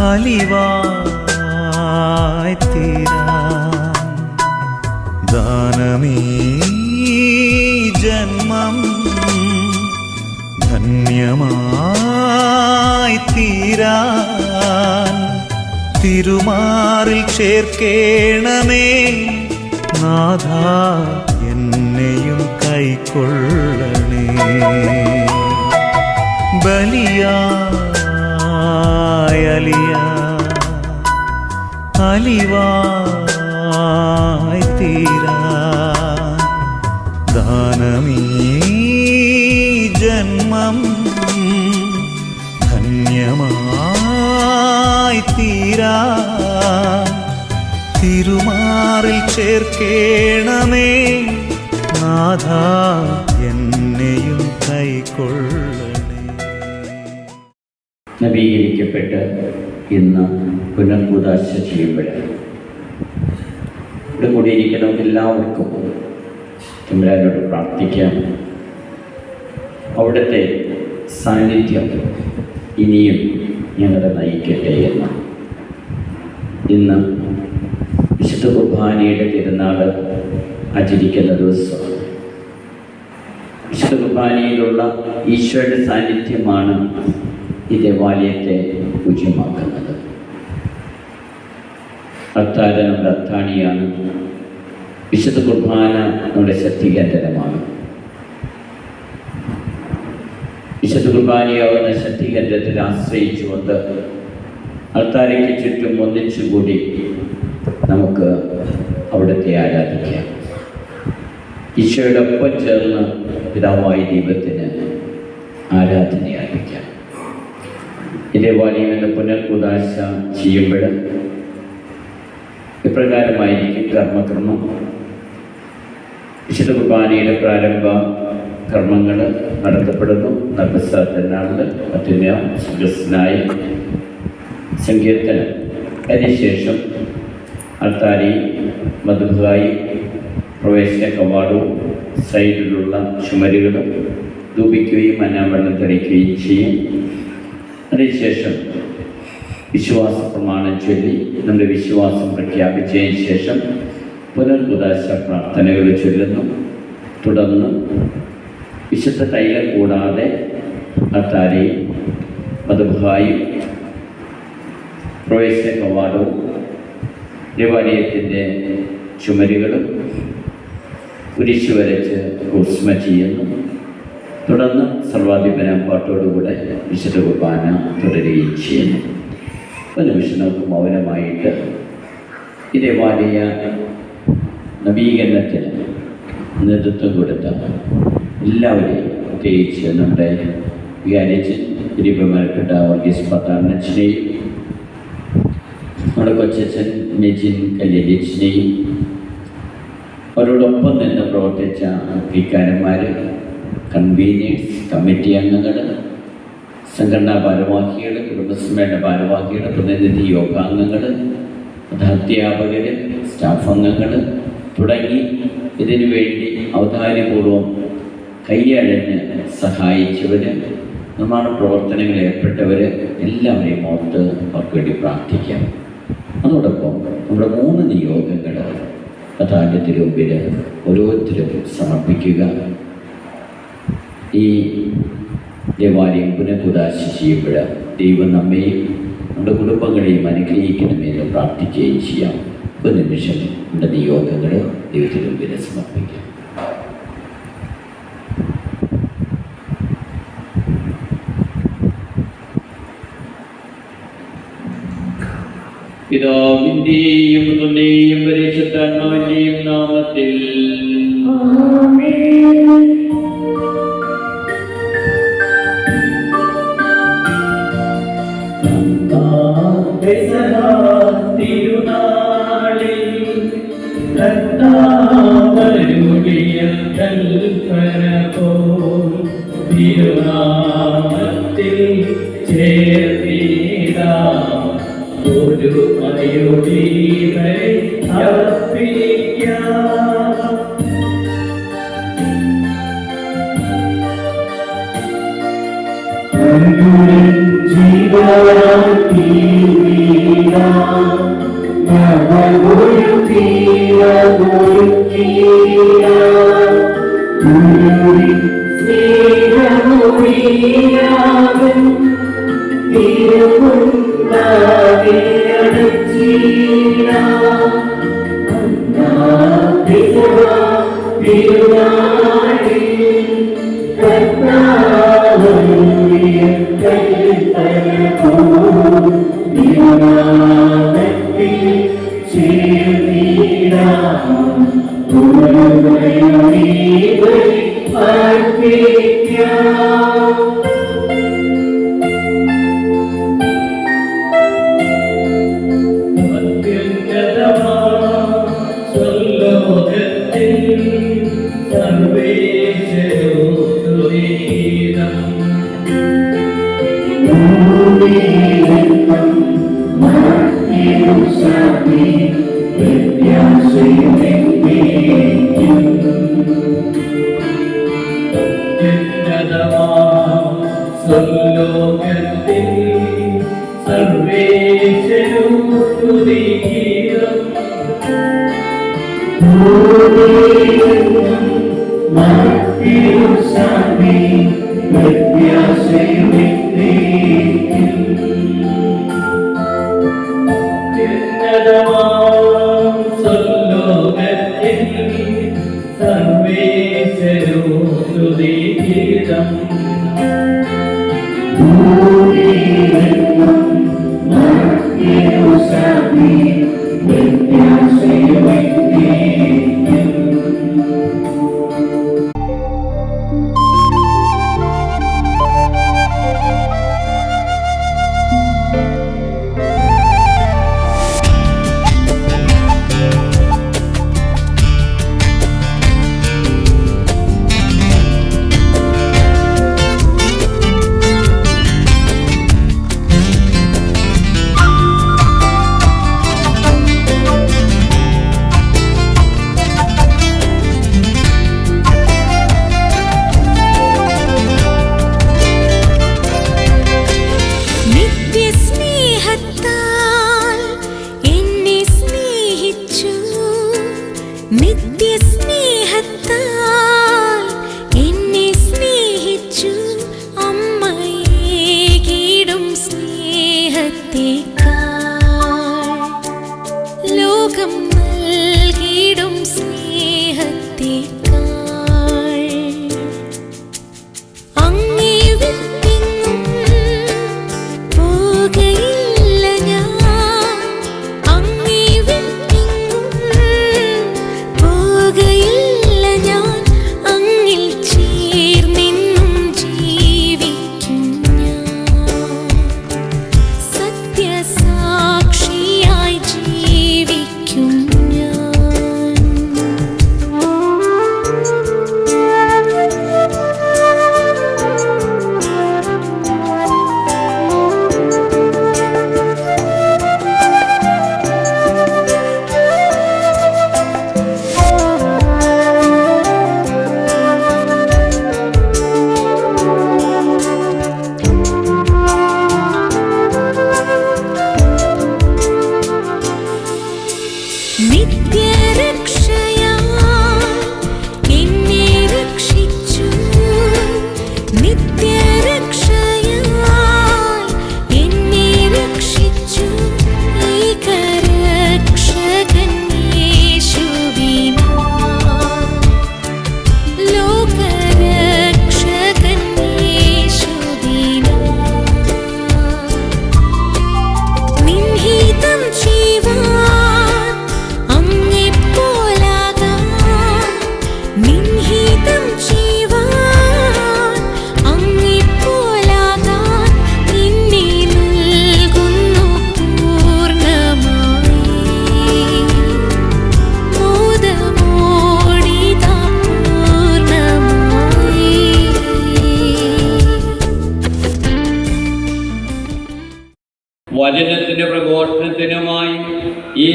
അലിവായി തീരാൻ ദാനമീ ജന്മം ധന്യമായി തീരാൻ. തിരുമാറിൽ ചേർക്കേണമേ നാഥ എന്നെയും കൈക്കൊള്ളണേ. ബലിയായലിയ അലിവായി തീരാ. ദാനമീ ജന്മം ധന്യമായി തീരാ. തിരുമാറിൽ ചേർക്കേണമേ നാഥ എന്നെയും കൈക്കൊള്ളണേ. നവീകരിക്കപ്പെട്ട് ഇന്ന് പുനർബുദാശ ചെയ്യുമ്പോൾ ഇവിടെ. കൂടിയിരിക്കണം എല്ലാവർക്കും തമ്പുരാനോട് പ്രാർത്ഥിക്കാം. അവിടുത്തെ സാന്നിധ്യം ഇനിയും ഞങ്ങളെ നയിക്കട്ടെ എന്ന്. ഇന്ന് വിശുദ്ധ കുർബാനയുടെ തിരുനാൾ ആചരിക്കുന്ന ദിവസം. വിശുദ്ധ കുർബാനയിലുള്ള ഈശോയുടെ സാന്നിധ്യമാണ് ഈ ദേവാലയത്തെ പൂജ്യമാക്കുന്നത് അത്താര നമ്മുടെ അത്താണിയാണ് വിശുദ്ധ കുർബാന നമ്മുടെ ശക്തികേന്ദ്രമാണ്. വിശുദ്ധ കുർബാനയാവുന്ന ശക്തികേന്ദ്രത്തിൽ ആശ്രയിച്ചുകൊണ്ട് അൾത്താരയ്ക്ക് ചുറ്റും ഒന്നിച്ചുകൂടി നമുക്ക് അവിടുത്തെ ആരാധിക്കാം. ഈശോയുടെ ഒപ്പം ചേർന്ന് പിതാവായ ദൈവത്തിന് ആരാധന ഇതേപോലെ ഇന്ന് പുനർകുദാശ ചെയ്യുമ്പോൾ ഇപ്രകാരമായിരിക്കും കർമ്മക്രമം വിശുദ്ധ കുർബാനയുടെ പ്രാരംഭ കർമ്മങ്ങൾ നടത്തപ്പെടുന്നു. നർമ്മസ്ഥാനാളിൽ മറ്റൊന്ന് സുഗസ്നായി സങ്കീർത്തനം. അതിനുശേഷം അൾത്താരി മധുഭായി പ്രവേശന കവാടവും സൈഡിലുള്ള ചുമരുകളും ധൂപിക്കുകയും അനാവരണം തെളിക്കുകയും ചെയ്യും. അതിനുശേഷം വിശ്വാസ പ്രമാണം ചൊല്ലി നമ്മുടെ വിശ്വാസം പ്രഖ്യാപിച്ചതിന് ശേഷം പുനർകുദാശ പ്രാർത്ഥനകൾ ചൊല്ലുന്നു. തുടർന്ന് വിശുദ്ധ തൈലം കൂടാതെ അത്താരയും മധുഭായും പ്രവേശന കവാടവും ദേവാലയത്തിന്റെ ചുമരുകളും കുരിശു വരച്ച് കുസ്മ ചെയ്യുന്നു. തുടർന്ന് സർവാധിപന പാട്ടോടുകൂടെ വിശുദ്ധ കുർബാന തുടരുകയും ചെയ്യുന്നു. ഒരു നിമിഷം മൗനമായിട്ട് ഇതേ ദേവാലയ നവീകരണത്തിന് നേതൃത്വം കൊടുത്ത എല്ലാവരെയും പ്രത്യേകിച്ച് നമ്മുടെ വികാരിച്ചൻ തിരുപ്പമരപ്പെട്ട വർഗീസ് പത്താറിനച്ഛനെയും നമ്മുടെ കൊച്ചച്ഛൻ മെജിൻ കല്യലിച്ചിനെയും അവരോടൊപ്പം നിന്ന് പ്രവർത്തിച്ച വികാരന്മാർ കൺവീനിയേഴ്സ് കമ്മിറ്റി അംഗങ്ങൾ സംഘടനാ ഭാരവാഹികൾ കുടുംബസമേയുടെ ഭാരവാഹികൾ പ്രതിനിധി യോഗാംഗങ്ങൾ അധ്യാപകർ സ്റ്റാഫ് അംഗങ്ങൾ തുടങ്ങി ഇതിനു വേണ്ടി ഔദാര്യപൂർവം കൈയഴഞ്ഞ് സഹായിച്ചവർ നിർമ്മാണ പ്രവർത്തനങ്ങളിൽ ഏർപ്പെട്ടവർ എല്ലാവരെയും ഓർത്ത് അവർക്ക് വേണ്ടി പ്രാർത്ഥിക്കാം. അതോടൊപ്പം നമ്മുടെ മൂന്ന് നിയോഗങ്ങൾ കഥാന്യത്തിന് മുമ്പിൽ ഓരോരുത്തരും സമർപ്പിക്കുക. ഈ ദേവാലയം ചെയ്യുമ്പോൾ ദൈവം നമ്മെയും നമ്മുടെ കുടുംബങ്ങളെയും അനുഗ്രഹിക്കണമെന്ന് പ്രാർത്ഥിക്കുകയും ചെയ്യാം. ഒരു നിമിഷം നമ്മുടെ നിയോഗങ്ങൾ ദൈവത്തിന് മുമ്പിൽ സമർപ്പിക്കാം. പിതാവിന്റെയും പുത്രന്റെയും പരിശുദ്ധാത്മാവിന്റെയും നാമത്തിൽ. മയൂരീവരെ അർപ്പിക്കാം. സ്വർലോകത്തിൽ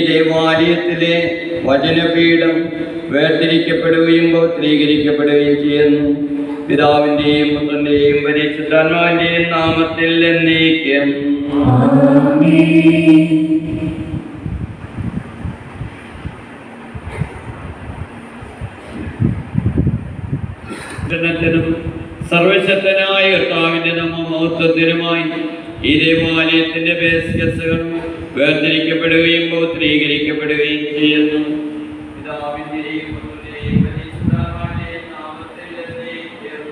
ദേവാലയത്തിലെ വചനപീഠം വേർതിരിക്കപ്പെടുകയും പൗത്രീകരിക്കപ്പെടുകയും ചെയ്യുന്നു. പിതാവിന്റെയും പുത്രന്റെയും പരിശുദ്ധാത്മാവിന്റെയും നാമത്തിൽ എന്നേക്കും. സർവശക്തനായ കർത്താവിന്റെ നമ്മ മഹത്വത്തിനുമായി ഈ ദേവാലയത്തിന്റെ ബേസ്കസുകൾ വേർതിരിക്കപ്പെടുകയും പൗത്രീകരിക്കപ്പെടുകയും ചെയ്യുന്നു. പിതാവിന്റെയും പുത്രന്റെയും പരിശുദ്ധാത്മാവിന്റെയും നാമത്തിൽ എന്നേക്കും.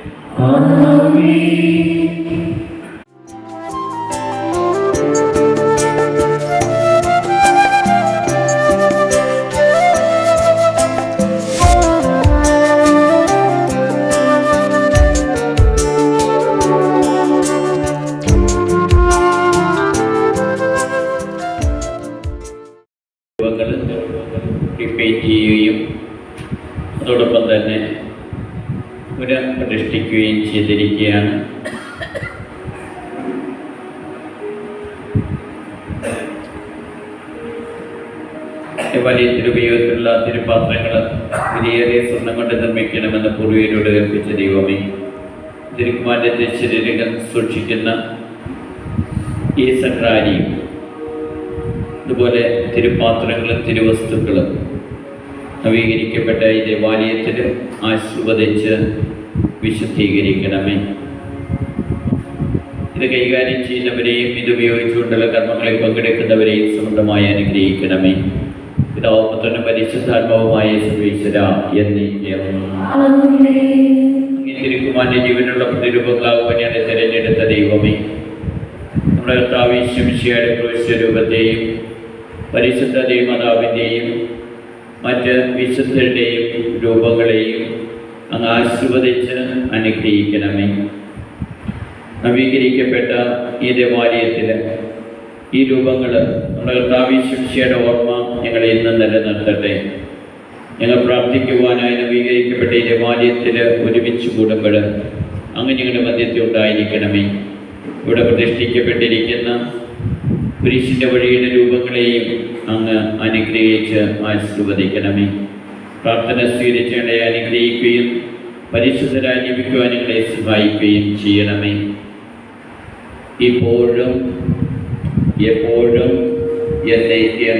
വലിയ തിരുപയോഗത്തിലുള്ള തിരുപാത്രങ്ങൾ വിലയേറിയ സ്വർണം കൊണ്ട് നിർമ്മിക്കണമെന്ന് പൂർവികരോട് കൽപ്പിച്ച ദൈവമേ തിരുക്കുമാരത്തെ ശരീരങ്ങൾ സൂക്ഷിക്കുന്ന ഈ സക്രാരി അതുപോലെ തിരുപാത്രങ്ങളും തിരുവസ്തുക്കളും നവീകരിക്കപ്പെട്ട ഈ ദേവാലയത്തിൽ ആശീർവദിച്ച് വിശുദ്ധീകരിക്കണമേ. ഇത് കൈകാര്യം ചെയ്യുന്നവരെയും ഇത് ഉപയോഗിച്ചുകൊണ്ടുള്ള കർമ്മങ്ങളിൽ പങ്കെടുക്കുന്നവരെയും സമൃദ്ധമായി അനുഗ്രഹിക്കണമേ. പിതാവ് പുത്രനും പരിശുദ്ധാത്മാവുമായ സർവീശ്വര എന്നേക്കും തിരുക്കുമാന്റെ ജീവനുള്ള പ്രതിരൂപങ്ങളാകുവാനാണ് തിരഞ്ഞെടുത്ത ദൈവമേ. നമ്മുടെ കർത്താവിശ്വമിശിയുടെ ക്രൂശരൂപത്തെയും പരിശുദ്ധ ദൈവമാതാവിന്റെയും മറ്റ് വിശുദ്ധരുടെയും രൂപങ്ങളെയും അങ്ങ് ആശീർവദിച്ച് അനുഗ്രഹിക്കണമേ. നവീകരിക്കപ്പെട്ട ഈ ദേവാലയത്തിൽ ഈ രൂപങ്ങൾ നമ്മുടെ കർത്താവിശ്വമിശിയുടെ ഓർമ്മ ഞങ്ങളെ ഇന്ന് നിലനിർത്തട്ടെ. ഞങ്ങൾ പ്രാർത്ഥിക്കുവാനായി നവീകരിക്കപ്പെട്ട ഈ രമാലയത്തിൽ ഒരുമിച്ച് കൂടുമ്പോൾ അങ്ങ് ഞങ്ങളുടെ മധ്യത്തിൽ ഉണ്ടായിരിക്കണമേ. ഇവിടെ പ്രതിഷ്ഠിക്കപ്പെട്ടിരിക്കുന്ന പുരുഷന്റെ വഴിയുടെ രൂപങ്ങളെയും അങ്ങ് അനുഗ്രഹിച്ച് ആശീർവദിക്കണമേ. പ്രാർത്ഥന സ്വീകരിച്ചേണ്ടെ അനുഗ്രഹിക്കുകയും പരിശുദ്ധരായി ജീവിക്കുവാൻ ഞങ്ങളെ സഹായിക്കുകയും ചെയ്യണമേ. ഇപ്പോഴും എപ്പോഴും എന്നേക്കും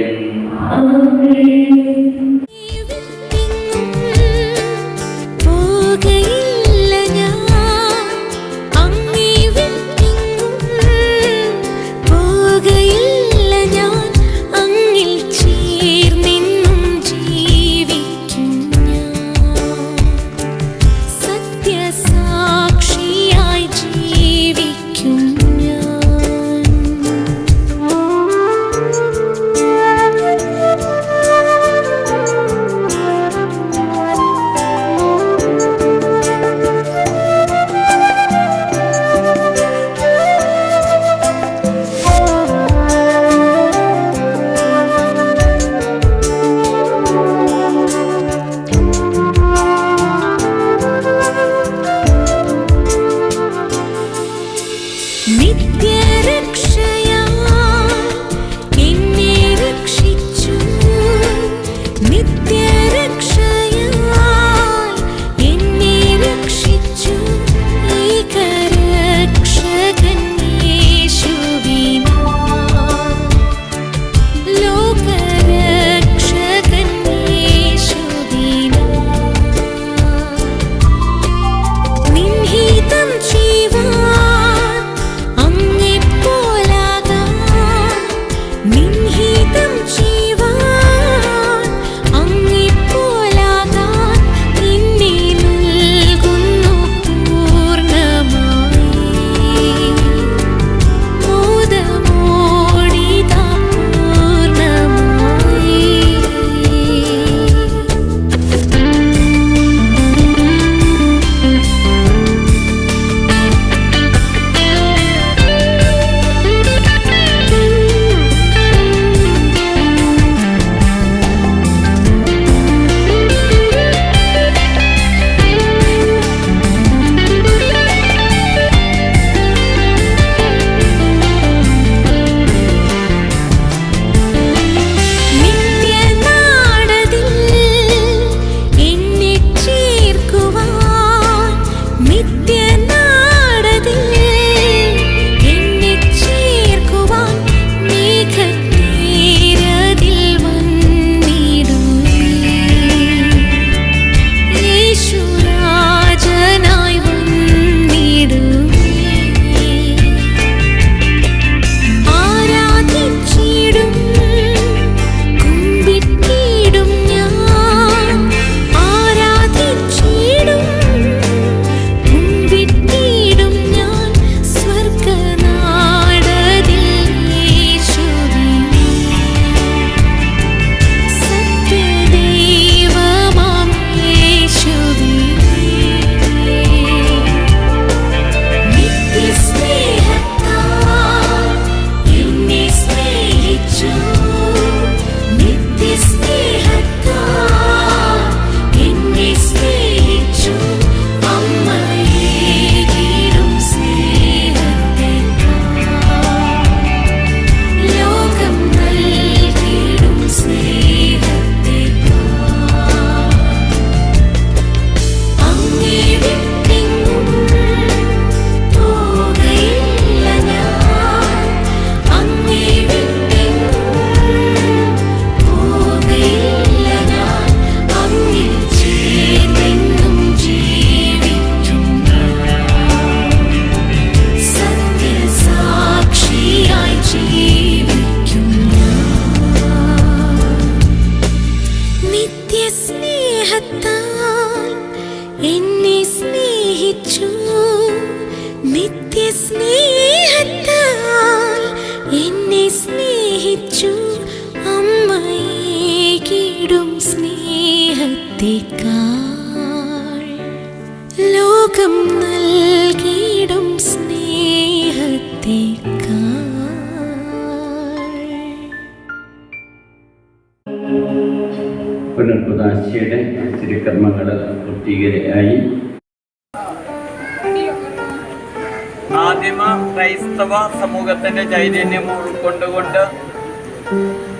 ആദിമ ക്രൈസ്തവ സമൂഹത്തിന്റെ ചൈതന്യം ഉൾക്കൊണ്ടുകൊണ്ട്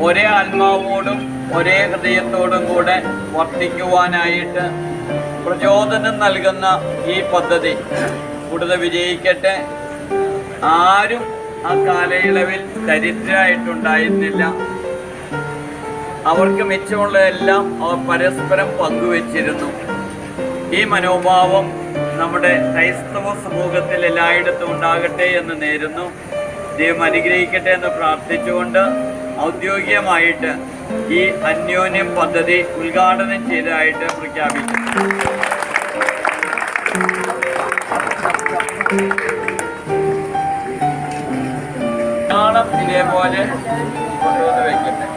ഒരേ ആത്മാവോടും ഒരേ ഹൃദയത്തോടും കൂടെ വർത്തിക്കുവാനായിട്ട് പ്രചോദനം നൽകുന്ന ഈ പദ്ധതി. കൂടുതൽ വിജയിക്കട്ടെ. ആരും ആ കാലയളവിൽ ദരിദ്രരായിട്ടുണ്ടായിരുന്നില്ല അവർക്ക് മിച്ചമുള്ളതെല്ലാം അവർ പരസ്പരം പങ്കുവച്ചിരുന്നു. ഈ മനോഭാവം നമ്മുടെ ക്രൈസ്തവ സമൂഹത്തിൽ എല്ലായിടത്തും ഉണ്ടാകട്ടെ എന്ന് നേരുന്നു. ദൈവം അനുഗ്രഹിക്കട്ടെ എന്ന് പ്രാർത്ഥിച്ചുകൊണ്ട് ഔദ്യോഗികമായിട്ട് ഈ അന്യോന്യം പദ്ധതി ഉദ്ഘാടനം ചെയ്തതായിട്ട് പ്രഖ്യാപിക്കുന്നു. നാളം ഇതേപോലെ കൊണ്ടുവന്ന് വയ്ക്കട്ടെ